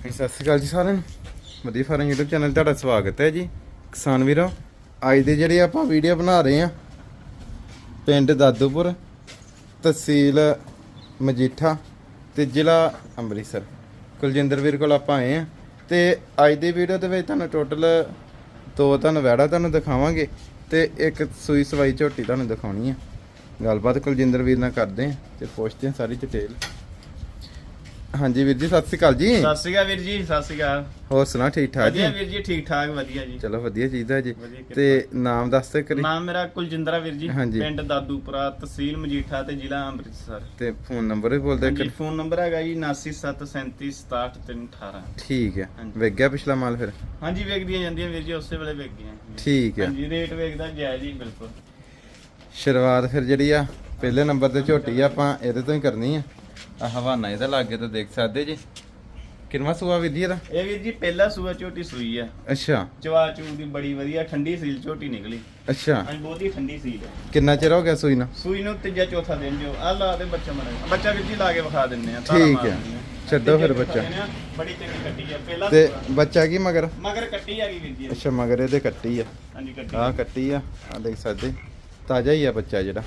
ਹਾਂਜੀ, ਸਤਿ ਸ਼੍ਰੀ ਅਕਾਲ ਜੀ ਸਾਰਿਆਂ ਨੂੰ। ਵਧੀਆ ਫਾਰਮ YouTube ਚੈਨਲ ਤੁਹਾਡਾ ਸਵਾਗਤ ਹੈ ਜੀ। ਕਿਸਾਨ ਵੀਰੋ ਅੱਜ ਦੇ ਜਿਹੜੇ ਆਪਾਂ ਵੀਡੀਓ ਬਣਾ ਰਹੇ ਆ ਪਿੰਡ ਦਾਦੂਪੁਰ ਤਹਿਸੀਲ ਮਜੀਠਾ ਤੇ ਜ਼ਿਲ੍ਹਾ ਅੰਮ੍ਰਿਤਸਰ। ਕੁਲਜਿੰਦਰ ਵੀਰ ਕੋਲ ਆਪਾਂ ਆਏ ਆ ਤੇ ਅੱਜ ਦੀ ਵੀਡੀਓ ਦੇ ਵਿੱਚ ਤੁਹਾਨੂੰ ਟੋਟਲ ਦੋ ਤੁਹਾਨੂੰ ਵੈੜਾ ਤੁਹਾਨੂੰ ਦਿਖਾਵਾਂਗੇ ਤੇ ਇੱਕ ਸੂਈ ਸਵਾਈ ਝੋਟੀ ਤੁਹਾਨੂੰ ਦਿਖਾਉਣੀ ਆ ਗੱਲਬਾਤ ਕੁਲਜਿੰਦਰ ਵੀਰ ਨਾਲ ਕਰਦੇ ਆ ਤੇ ਪੁੱਛਦੇ ਆ ਸਾਰੀ ਡਿਟੇਲ ਹਾਂਜੀ ਵੀਰ ਜੀ ਸਤਿ ਸ਼੍ਰੀ ਅਕਾਲ ਜੀ। ਸਤਿ ਸ਼੍ਰੀ ਅਕਾਲ ਵੀਰ ਜੀ ਸਤਿ ਸ਼੍ਰੀ ਅਕਾਲ। ਹੋਰ ਸੁਣਾ ਠੀਕ ਠਾਕ ਜੀ? ਵਧੀਆ ਵੀਰ ਜੀ ਠੀਕ ਠਾਕ ਵਧੀਆ ਜੀ। ਚਲੋ ਵਧੀਆ ਚਾਹੀਦਾ ਜੀ। ਵਧੀਆ ਕਿਰਪਾ। ਤੇ ਨਾਮ ਦੱਸ ਤੇ ਕਰੀ ਨਾਮ ਮੇਰਾ ਕੁਲਜਿੰਦਰਾ ਵੀਰ ਜੀ ਹਾਂਜੀ। ਪਿੰਡ ਦਾਦੂਪੁਰਾ ਤਹਿਸੀਲ ਮਜੀਠਾ ਤੇ ਜ਼ਿਲ੍ਹਾ ਅੰਮ੍ਰਿਤਸਰ। ਤੇ ਫੋਨ ਨੰਬਰ ਵੀ ਬੋਲਦੇ ਹਾਂਜੀ ਕਰੀ ਫੋਨ ਨੰਬਰ ਹੈਗਾ ਜੀ 9737376318 ਠੀਕ ਹੈ ਹਾਂਜੀ। ਵੇਖ ਗਿਆ ਪਿਛਲਾ ਮਾਲ ਫਿਰ? ਹਾਂਜੀ ਵੇਖਦੀਆਂ ਜਾਂਦੀਆਂ ਵੀਰ ਜੀ ਉਸੇ ਵੇਲੇ ਵੇਖ ਗਈਆਂ ਠੀਕ ਹੈ ਹਾਂਜੀ ਰੇਟ ਵੇਖਦਾ ਜਾਇਜ਼ ਜੀ ਬਿਲਕੁਲ। ਸ਼ੁਰੂਆਤ ਫਿਰ ਜਿਹੜੀ ਆ ਪਹਿਲੇ ਨੰਬਰ ਤੇ ਝੋਟੀ ਆ ਆਪਾਂ ਇਹਦੇ ਤੋਂ ਹੀ ਕਰਨੀ ਆ। ਆ ਹਵਾਨਾ ਇਹਦਾ ਲਾਗੇ ਤੋਂ ਦੇਖ ਸਕਦੇ ਜੀ। ਕਿੰਨਵਾ ਸੂਆ ਵਿਧੀ ਇਹਦਾ? ਇਹ ਵੀਰ ਜੀ ਪਹਿਲਾ ਸੂਆ ਝੋਟੀ ਸੂਈ ਆ। ਅੱਛਾ। ਚਵਾ ਚੂ ਦੀ ਬੜੀ ਵਧੀਆ ਠੰਡੀ ਸੀਲ ਝੋਟੀ ਨਿਕਲੀ। ਅੱਛਾ। ਹਾਂਜੀ ਬਹੁਤ ਹੀ ਠੰਡੀ ਸੀਲ ਕਿੰਨਾ ਚਿਰ ਹੋ ਗਿਆ ਸੂਈ ਨੂੰ? ਸੂਈ ਨੂੰ ਤੀਜਾ ਚੌਥਾ ਦਿਨ ਜੋ। ਆ ਲਾ ਦੇ ਬੱਚਾ ਮੜਾ ਬੱਚਾ ਵੀਰ ਜੀ ਲਾ ਕੇ ਵਿਖਾ ਦਿੰਨੇ ਆ ਠੀਕ ਮਾਰ ਹੈ। ਦਿੰਨੇ ਆ। ਛੱਡੋ ਫਿਰ ਬੱਚਾ। ਦਿਨ ਆ, ਬੜੀ ਚੰਗੀ ਕੱਟੀ ਆ। ਪਹਿਲਾ ਤੇ ਸੂਆ। ਬੱਚਾ ਕੀ ਮਗਰ? ਮਗਰ ਕੱਟੀ ਆ ਗਈ ਵੀਰ ਜੀ। ਅੱਛਾ ਮਗਰ ਇਹਦੇ ਕੱਟੀ ਆ। ਹਾਂਜੀ ਕੱਟੀ ਆ। ਕੱਟੀ ਆ। ਆ ਦੇਖ ਸਕਦੇ। ਤਾਜ਼ਾ ਹੀ ਆ ਬੱਚਾ ਜਿਹੜਾ।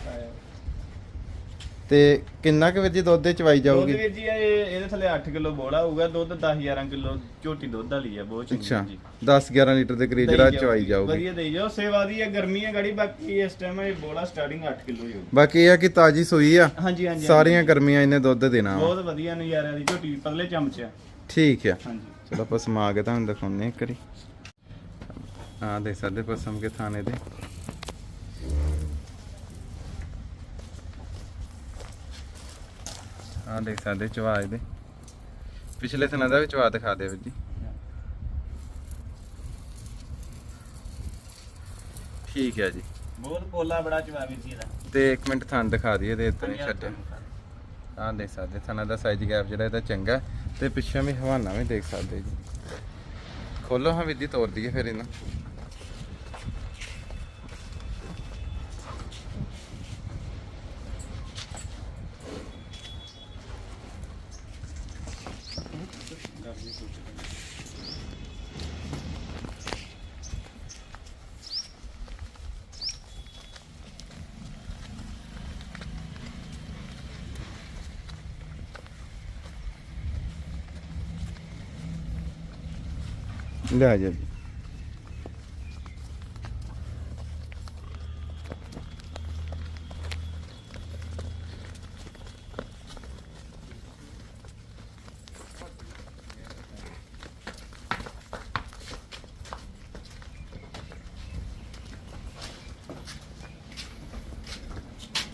ਤੇ ਕਿੰਨਾ ਕੁ ਵਿੱਚ ਦੁੱਧ ਦੇ ਚਵਾਈ ਦੁੱਧ ਜਾਊਗੀ? ਵੀਰ ਜੀ ਇਹ ਇਹਦੇ ਥੱਲੇ 8 ਕਿਲੋ ਬੋਲਾ ਹੋਊਗਾ ਦੁੱਧ 10 11 ਕਿਲੋ ਝੋਟੀ ਦੁੱਧ ਵਾਲੀ ਆ ਬਹੁਤ ਚੰਗੀ ਅੱਛਾ ਜੀ 10 11 ਲੀਟਰ ਦੇ ਕਰੀਬ ਜਿਹੜਾ ਦਈ ਚਵਾਈ ਜਾਊਗੀ। ਵਧੀਆ ਦੇਈ ਜਾਓ ਸੇਵਾ ਦੀ ਆ ਗਰਮੀ ਆ ਗੜੀ ਬਾਕੀ ਇਸ ਟਾਈਮ ਇਹ ਬੋਲਾ ਸਟਾਰਟਿੰਗ 8 ਕਿਲੋ ਹੀ ਹੋਊ ਬਾਕੀ ਇਹ ਆ ਕਿ ਤਾਜੀ ਸੂਈ ਆ ਹਾਂਜੀ ਹਾਂਜੀ ਸਾਰੀਆਂ ਗਰਮੀਆਂ ਇਹਨੇ ਦੁੱਧ ਦੇਣਾ ਵਾ। ਬਹੁਤ ਵਧੀਆ ਨਜ਼ਾਰਿਆਂ ਦੀ ਝੋਟੀ ਪਤਲੇ ਚਮਚ ਆ। ਠੀਕ ਆ। ਹਾਂਜੀ। ਚਲੋ ਆਪਾਂ ਸਮਾ ਕੇ ਤੁਹਾਨੂੰ ਦਿਖਾਉਂਦੇ ਇੱਕ ਵਾਰੀ। ਆ ਦੇਖ ਸਕਦੇ ਪਸਮ ਕੇ ਥਾਣੇ ਦੇ ਆ ਦੇਖ ਸਕਦੇ ਚਵਾ ਇਹਦੇ। ਪਿਛਲੇ ਸਨਾਂ ਦਾ ਵੀ ਚਵਾ ਦਿਖਾ ਦੇ ਵੀਰ ਜੀ। ਠੀਕ ਹੈ ਜੀ। ਬਹੁਤ ਪੋਲਾ ਬੜਾ ਚਵਾ ਵੀਰ ਜੀ ਇਹਦਾ। ਤੇ 1 ਮਿੰਟ ਥਾਂ ਦਿਖਾ ਦਈਏ ਤੇ ਇਤਨੇ ਹਾਂਜੀ, ਛੱਡਿਆ ਆ ਦੇਖ ਸਕਦੇ ਥਾਣਾ ਦਾ ਸਾਈਜ਼ ਗੈਪ ਜਿਹੜਾ ਇਹਦਾ ਚੰਗਾ ਤੇ ਪਿੱਛੇ ਵੀ ਹਵਾਨਾ ਵੀ ਦੇਖ ਸਕਦੇ ਜੀ। ਖੋਲੋ ਹਾਂ ਵਿਧੀ ਤੋੜ ਦਈਏ ਫਿਰ ਇਹਨਾਂ। ਲੈ ਜਾ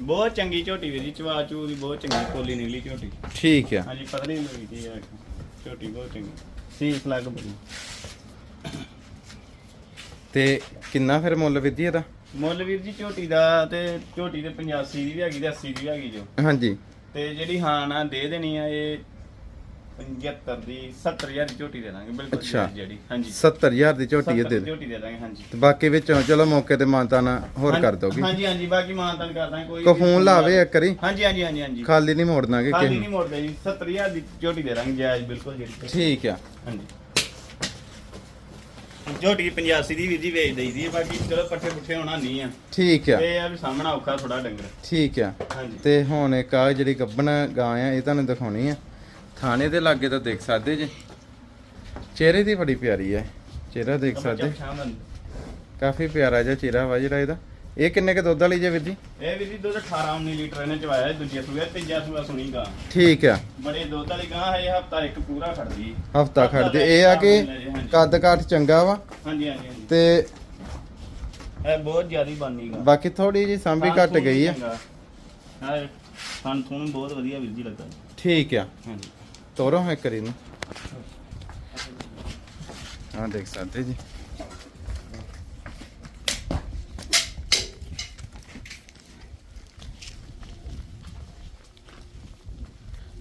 ਬਹੁਤ ਚੰਗੀ ਝੋਟੀ ਵੀਰ ਜੀ ਚਵਾ ਚੂ ਦੀ ਬਹੁਤ ਚੰਗੀ ਪੋਲੀ ਨਿਕਲੀ ਝੋਟੀ। ਠੀਕ ਆ। ਹਾਂਜੀ ਪਤਲੀ ਹੋਈ ਜੀ ਇਹ ਝੋਟੀ ਬਹੁਤ ਚੰਗੀ। ਸੀਸ ਲੱਗ ਬੜੀ ਤੇ ਕਿੰਨਾ ਫਿਰ ਮੁੱਲ ਵਿਧੀ ਇਹਦਾ? ਮੁੱਲ ਵੀਰ ਜੀ ਝੋਟੀ ਦਾ ਤੇ ਝੋਟੀ ਦੇ 85 ਦੀ ਵੀ ਹੈਗੀ ਤੇ 80 ਦੀ ਵੀ ਹੈਗੀ ਜੋ। ਹਾਂਜੀ। ਤੇ ਜਿਹੜੀ ਹਾਂ ਨਾ ਦੇ ਦੇਣੀ ਆ ਇਹ 75 ਦੀ 70000 ਦੀ ਝੋਟੀ ਦੇ ਦਾਂਗੇ ਬਿਲਕੁਲ ਅੱਛਾ। ਜਿਹੜੀ ਹਾਂਜੀ। 70000 ਦੀ ਝੋਟੀ ਇਹ 70 ਦੇ ਦੀ ਦਿਓ। ਝੋਟੀ ਦੇ ਦਾਂਗੇ ਹਾਂਜੀ। ਤੇ ਬਾਕੀ ਵਿੱਚੋਂ ਚਲੋ ਮੌਕੇ ਤੇ ਮਾਨਤਾ ਨਾ ਹੋਰ ਕਰ ਦੋਗੇ ਹਾਂਜੀ ਹਾਂਜੀ ਬਾਕੀ ਮਾਨਤਨ ਕਰ ਦਾਂਗੇ ਕੋਈ ਕੋ ਫੋਨ ਲਾਵੇ ਇੱਕ ਵਾਰੀ। ਹਾਂਜੀ ਹਾਂਜੀ ਹਾਂਜੀ ਹਾਂਜੀ। ਖਾਲੀ ਨਹੀਂ ਮੋੜਨਾਗੇ ਖਾਲੀ ਕਿਸੇ ਨਹੀਂ ਮੋੜਦੇ ਜੀ 70000 ਦੀ ਝੋਟੀ ਦੇ ਦਾਂਗੇ ਜਾਇਜ਼ ਬਿਲਕੁਲ ਜਿਹੜੀ ਠੀਕ ਆ। ਹਾਂਜੀ। ਝੋਟੀ 85 ਦੀ ਵੀਰ ਜੀ ਵੇਚ ਦਈਦੀ ਹੈ ਬਾਕੀ ਚਲੋ ਪੱਠੇ ਪੁੱਠੇ ਹੋਣਾ ਨਹੀਂ ਆ। ਠੀਕ ਆ। ਤੇ ਇਹ ਆ ਵੀ ਸਾਹਮਣਾ ਔਖਾ ਥੋੜਾ ਡੰਗਰ। ਠੀਕ ਆ। ਹਾਂਜੀ। ਤੇ ਹੁਣ ਇੱਕ ਆ ਜਿਹੜੀ ਗੱਬਣ ਗਾਂ ਆ ਇਹ ਤੁਹਾਨੂੰ ਦਿਖਾਉਣੀ ਆ। ਥਾਣੇ ਦੇ ਲਾਗੇ ਤੋਂ ਦੇਖ ਸਕਦੇ ਜੀ। ਚਿਹਰੇ ਦੀ ਬੜੀ ਪਿਆਰੀ ਹੈ ਚਿਹਰਾ ਦੇਖ ਸਕਦੇ। ਕਾਫੀ ਪਿਆਰਾ ਜਿਹਾ ਚਿਹਰਾ ਵਾ ਜਿਹੜਾ ਇਹਦਾ। ਇਹ ਕਿੰਨੇ ਕ ਦੁੱਧ ਵਾਲੀ ਜੇ ਵੀਰ ਜੀ? ਇਹ ਵੀਰ ਜੀ ਦੁੱਧ 18 19 ਲੀਟਰ ਇਹਨੇ ਚਵਾਇਆ ਹੈ, ਦੂਜੇ ਸੂਏ ਤੀਜਾ ਸੂਆ ਸੁਣੀ ਗਾਂ। ਠੀਕ ਆ। ਬੜੇ ਦੁੱਧ ਵਾਲੀ ਗਾਂ ਹੈ ਹਫਤਾ ਇੱਕ ਪੂਰਾ ਖੜਦੀ। ਹਫਤਾ ਖੜਦੇ। ਇਹ ਆ ਕਿ ਕੱਦ ਕਾਠ ਚੰਗਾ ਵਾ? ਹਾਂਜੀ ਹਾਂਜੀ ਹਾਂਜੀ। ਤੇ ਇਹ ਬਹੁਤ ਜ਼ਿਆਦੀ ਬਾਨੀ ਗਾਂ। ਬਾਕੀ ਥੋੜੀ ਜੀ ਸਾਂਭੀ ਘੱਟ ਗਈ ਆ। ਹਾਂ ਸਾਨੂੰ ਤੁਹਾਨੂੰ ਬਹੁਤ ਵਧੀਆ ਵੀਰ ਜੀ ਲੱਗਾ ਠੀਕ ਆ। ਹਾਂਜੀ। ਤੋਰੋ ਹੈ ਕਰੀ ਨੂੰ ਹਾਂ ਦੇਖ ਸਕਦੇ ਜੀ।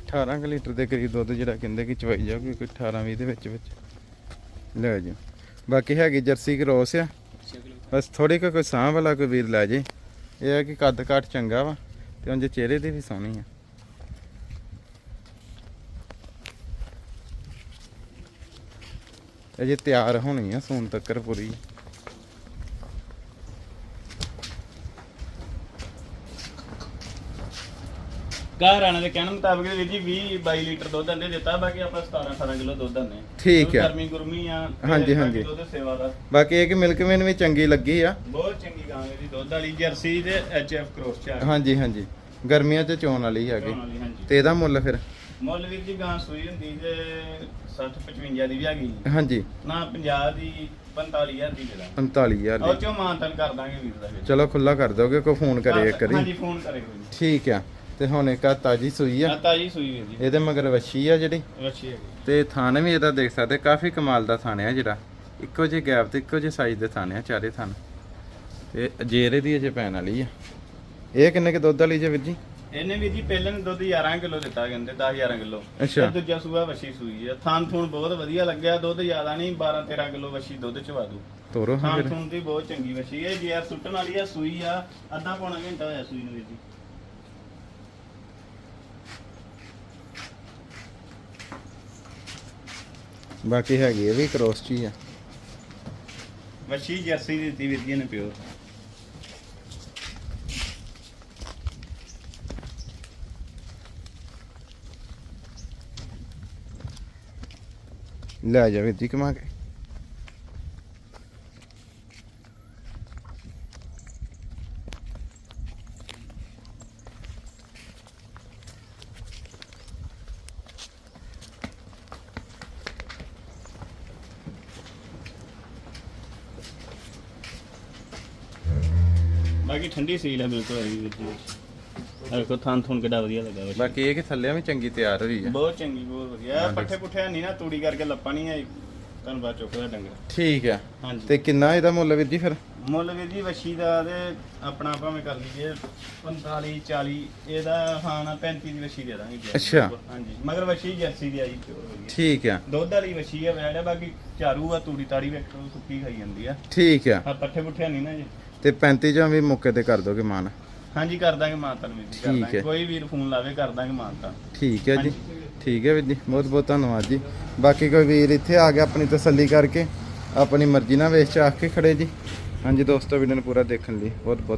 ਅਠਾਰਾਂ ਕੁ ਲੀਟਰ ਦੇ ਕਰੀਬ ਦੁੱਧ ਜਿਹੜਾ ਕਹਿੰਦੇ ਕਿ ਚਵਾਈ ਜਾਊਗੀ, ਕੋਈ 18 20 ਦੇ ਵਿੱਚ ਵਿੱਚ। ਲੈ ਜੀ ਬਾਕੀ ਹੈਗੀ ਜਰਸੀ ਕਰੋਸ ਆ। ਬਸ ਥੋੜੀ ਕੁ ਕੋਈ ਸਾਹ ਵਾਲਾ ਕੋਈ ਵੀਰ ਲੈ ਜੇ। ਇਹ ਹੈ ਕਿ ਕੱਦ ਕਾਠ ਚੰਗਾ ਵਾ ਤੇ ਉਂਝ ਚਿਹਰੇ ਦੀ ਵੀ ਸੋਹਣੀ ਆ। ਅਜੇ ਤਿਆਰ ਹੋਣੀ ਆ ਸੂਨ ਤੱਕਰ ਪੂਰੀ। ਘਰ ਆਣੇ ਦੇ ਕਹਿਣ ਮੁਤਾਬਕ ਵੀਰ ਜੀ 20 22 ਲੀਟਰ ਦੁੱਧ ਅੰਡੇ ਦਿੱਤਾ ਬਾਕੀ ਆਪਾਂ 17 18 ਕਿਲੋ ਦੁੱਧ ਦਿੰਦੇ ਠੀਕ ਹੈ। ਗਰਮੀ ਗੁਰਮੀ ਆ ਹਾਂਜੀ, ਹਾਂਜੀ। ਦੁੱਧ ਸੇਵਾ ਦਾ। ਬਾਕੀ ਇਹ ਕਿ ਮਿਲਕਮੈਨ ਵੀ ਚੰਗੀ ਲੱਗੀ ਆ। ਬਹੁਤ ਚੰਗੀ ਗਾਂ ਜੀ ਦੁੱਧ ਵਾਲੀ ਜਰਸੀ ਤੇ ਐਚਐਫ ਕ੍ਰੋਸ ਚ ਆ। ਗਈ। ਹਾਂਜੀ ਹਾਂਜੀ। ਗਰਮੀਆਂ 'ਚ ਚੋਣ ਵਾਲੀ ਹੈਗੀ। ਹਾਂਜੀ। ਤੇ ਇਹਦਾ ਮੁੱਲ ਫਿਰ? ਮੁੱਲ ਵੀਰ ਜੀ ਗਾਂ ਸੂਈ ਹੁੰਦੀ ਤੇ 60 55 ਦੀ ਵੀ ਹੈਗੀ ਹਾਂਜੀ। ਨਾ 50 ਦੀ 45000 ਦੀ ਦੇ ਦਾਂਗੇ। 45000 ਉਹ ਦੀ। ਚੋਂ ਮਾਨਤਨ ਕਰ ਦਾਂਗੇ ਵੀਰ ਦਾ। ਚਲੋ ਖੁੱਲਾ ਕਰ ਦੋਗੇ ਕੋਈ ਫੋਨ ਕਰੇ ਇੱਕ ਹਾਂਜੀ ਵਾਰੀ ਫੋਨ ਕਰੇ ਕੋਈ ਠੀਕ ਆ। ਤੇ ਹੁਣ ਇੱਕ ਆ ਤਾਜੀ ਸੂਈ ਆ। ਆ ਤਾਜੀ ਸੂਈ ਵੀਰ ਜੀ। ਇਹਦੇ ਮਗਰ ਵੱਛੀ ਆ ਜਿਹੜੀ। ਅੱਛੀ ਹੈਗੀ। ਤੇ ਥਾਨ ਵੀ ਇਹਦਾ ਦੇਖ ਸਕਦੇ ਕਾਫੀ ਕਮਾਲ ਦਾ ਥਾਨ ਆ ਜਿਹੜਾ। ਇੱਕੋ ਜਿਹੇ ਗੈਪ ਤੇ ਇੱਕੋ ਜਿਹੇ ਸਾਈਜ਼ ਦੇ ਥਾਨ ਆ ਚਾਰੇ ਥਾਨ। ਤੇ ਜੇਰੇ ਦੀ ਅਜੇ ਪੈਣ ਵਾਲੀ ਆ। ਇਹ ਕਿੰਨੇ ਕੇ ਦੁੱਧ ਵਾਲੀ ਜੇ ਵੀਰ ਜੀ? ਇਹਨੇ ਵੀ ਜੀ ਪਹਿਲੇ ਨੇ ਦੁੱਧ 11 ਕਿਲੋ ਦਿੱਤਾ ਕਹਿੰਦੇ 10 11 ਕਿਲੋ। ਅੱਛਾ। ਤੇ ਦੂਜਾ ਸੂਆ ਵਸ਼ੀ ਸੂਈ ਆ। ਥਾਨ ਥੂਣ ਬਹੁਤ ਵਧੀਆ ਲੱਗਿਆ ਦੁੱਧ ਜ਼ਿਆਦਾ ਨਹੀਂ 12 13 ਕਿਲੋ ਵਸ਼ੀ ਦੁੱਧ ਚਵਾ ਦੂ ਤੋਰੋ ਹਾਂ ਥਾਨ ਥੂਣ ਦੀ ਬਹੁਤ ਚੰਗੀ ਵਸ਼ੀ ਹੈ ਜੇ ਆ ਸੁੱਟਣ ਵਾਲੀ ਆ ਸੂਈ ਆ ਅੱਧਾ ਪੌਣਾ ਘੰਟਾ ਹੋਇਆ ਸੂਈ ਨੂੰ ਵੀਰ ਜੀ। ਬਾਕੀ ਹੈਗੀ ਇਹ ਵੀ ਕ੍ਰੋਸ ਚ ਹੀ ਆ। ਵਸ਼ੀ ਜਰਸੀ ਦਿੱਤੀ ਵੀਰ ਜੀ ਨੇ ਪਿਓ। ਲੈ ਜਾ ਵੀਰ ਜੀ ਕਮਾ ਕੇ। ਬਾਕੀ ਠੰਡੀ ਸੀਲ ਹੈ ਬਿਲਕੁਲ ਹਰੀ ਵੀਰ ਜੀ ਦੇਖੋ ਥਾਨ ਥੂਣ ਕਿੱਡਾ ਵਧੀਆ ਲੱਗਾ ਵਸ਼ੀ ਬਾਕੀ ਇਹ ਕਿ ਥੱਲੇ ਵੀ ਚੰਗੀ ਤਿਆਰ ਹੋਈ ਆ। ਬਹੁਤ ਚੰਗੀ ਬਹੁਤ ਵਧੀਆ। ਹਾਂ, ਪੱਠੇ ਪੁੱਠੇ ਨਹੀਂ ਨਾ ਤੂੜੀ ਕਰਕੇ ਲੱਪਾ ਨਹੀਂ ਆਈ। ਤੁਹਾਨੂੰ ਬਾਅਦ ਚੁੱਕਦਾ ਡੰਗਰ। ਠੀਕ ਆ। ਹਾਂਜੀ। ਤੇ ਕਿੰਨਾ ਇਹਦਾ ਮੁੱਲ ਵੀਰ ਜੀ ਫਿਰ? ਮੁੱਲ ਵੀਰ ਜੀ ਵਸ਼ੀ ਦਾ ਤੇ ਆਪਣਾ ਭਾਵੇਂ ਕਰ ਲਈਏ 45 40 ਇਹਦਾ ਹਾਂ ਨਾ 35 ਦੀ ਵਸ਼ੀ ਦੇ ਦਾਂਗੇ। ਜੀ। ਅੱਛਾ। ਹਾਂਜੀ ਮਗਰ ਵਸ਼ੀ ਜਰਸੀ ਦੀ ਆਈ ਪਿਓਰ ਵਧੀਆ ਠੀਕ ਆ। ਦੁੱਧ ਵਾਲੀ ਵਸ਼ੀ ਆ ਵੈੜ ਆ ਬਾਕੀ ਚਾਰੂ ਆ ਤੂੜੀ ਤਾੜੀ ਵੇਖੋ ਸੁੱਕੀ ਖਾਈ ਜਾਂਦੀ ਆ। ਠੀਕ ਆ। ਆ ਪੱਠੇ ਪੁੱਠੇ ਨਹੀਂ ਨਾ ਜੀ। ਤੇ 35 ਜਾਂ ਵੀ ਮੌਕੇ ਤੇ ਕਰ ਦੋਗੇ ਮਾਨ? ਹਾਂਜੀ ਕਰ ਦਾਂਗੇ ਮਾਨਤਨ ਵੀਰ ਜੀ ਕਰ ਠੀਕ ਦਾਂਗੇ। ਹੈ। ਕੋਈ ਵੀਰ ਫੋਨ ਲਾਵੇ ਕਰ ਦਾਂਗੇ ਮਾਨਤਨ ਠੀਕ ਹੈ ਜੀ। ਠੀਕ ਹੈ ਵੀਰ ਜੀ ਬਹੁਤ ਬਹੁਤ ਧੰਨਵਾਦ ਜੀ। ਬਾਕੀ ਕੋਈ ਵੀਰ ਇੱਥੇ ਆ ਗਿਆ ਆਪਣੀ ਤਸੱਲੀ ਕਰਕੇ ਆਪਣੀ ਮਰਜ਼ੀ ਨਾਲ ਵੇਚ ਚਾਹ ਕੇ ਖੜੇ ਜੀ। ਹਾਂਜੀ ਦੋਸਤੋ ਵੀਡੀਓ ਨੂੰ ਪੂਰਾ ਦੇਖਣ ਲਈ ਬਹੁਤ ਬਹੁਤ